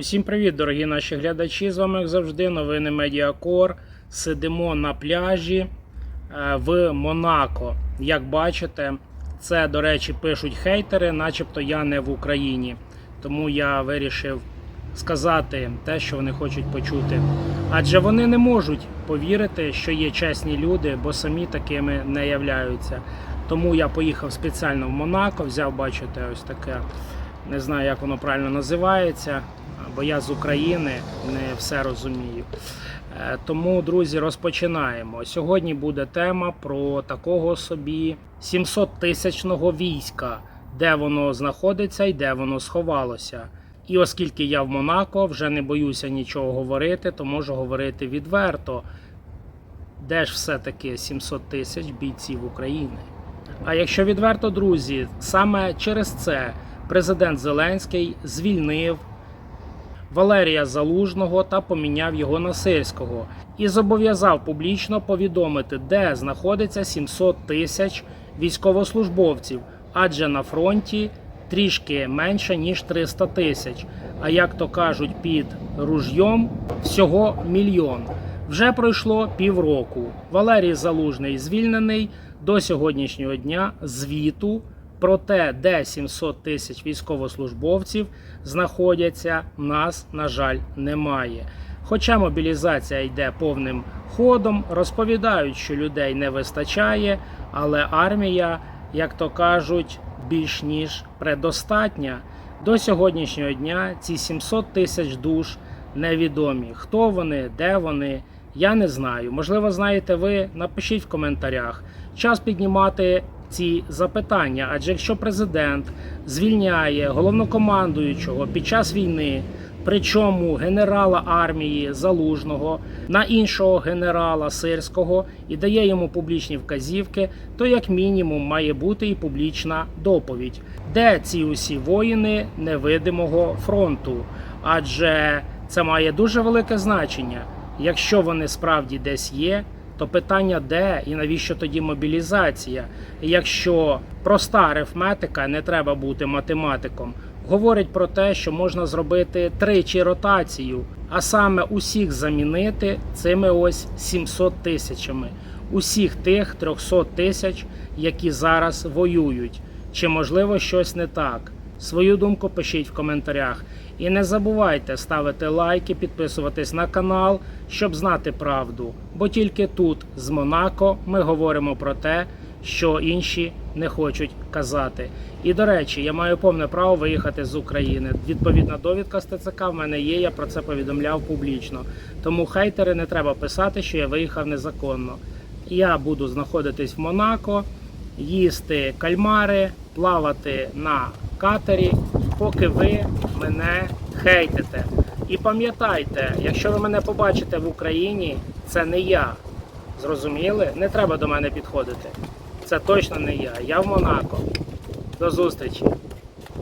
Усім привіт, дорогі наші глядачі. З вами, як завжди, новини Медіакор. Сидимо на пляжі е, в Монако. Як бачите, це, до речі, пишуть хейтери, начебто я не в Україні. Тому я вирішив сказати те, що вони хочуть почути. Адже вони не можуть повірити, що є чесні люди, бо самі такими не являються. Тому я поїхав спеціально в Монако, взяв, бачите, ось таке. Не знаю, як воно правильно називається, бо я з України не все розумію. Е, Тому, друзі, розпочинаємо. Сьогодні буде тема про такого собі 700 тисячного війська, де воно знаходиться і де воно сховалося. І оскільки я в Монако вже не боюся нічого говорити, то можу говорити відверто. Де ж все-таки 700 тисяч бійців України? А якщо відверто, друзі, саме через це президент Зеленський звільнив Валерія Залужного та поміняв його на сирського і зобов'язав публічно повідомити, де знаходиться 700 тисяч військовослужбовців, адже на фронті трішки менше ніж 300 тисяч. А як то кажуть, під ружйом всього мільйон. Вже пройшло півроку. Валерій Залужний звільнений до сьогоднішнього дня звіту про те, де 700 тисяч військовослужбовців знаходяться, нас, на жаль, немає. Хоча мобілізація йде повним ходом, розповідають, що людей не вистачає, але армія, як то кажуть, більш ніж предостатня. До сьогоднішнього дня ці 700 тисяч душ невідомі. Хто вони, де вони, я не знаю. Можливо, знаєте ви, напишіть в коментарях. Час піднімати ці запитання. Адже якщо президент звільняє головнокомандуючого під час війни, причому генерала армії залужного на іншого генерала сирського і дає йому публічні вказівки, то як мінімум має бути і публічна доповідь, де ці усі воїни невидимого фронту, адже це має дуже велике значення. Якщо вони справді десь є, то питання де і навіщо тоді мобілізація? Якщо проста арифметика, не треба бути математиком, говорить про те, що можна зробити тричі ротацію, а саме усіх замінити цими ось 700 тисячами, усіх тих 300 тисяч, які зараз воюють. Чи можливо щось не так? Свою думку пишіть в коментарях. І не забувайте ставити лайки, підписуватись на канал, щоб знати правду. Бо тільки тут, з Монако, ми говоримо про те, що інші не хочуть казати. І до речі, я маю повне право виїхати з України. Відповідна довідка з ТЦК в мене є. Я про це повідомляв публічно. Тому хейтери не треба писати, що я виїхав незаконно. Я буду знаходитись в Монако, їсти кальмари, плавати на катері, поки ви мене хейтите. І пам'ятайте, якщо ви мене побачите в Україні, це не я. Зрозуміли? Не треба до мене підходити. Це точно не я. Я в Монако. До зустрічі.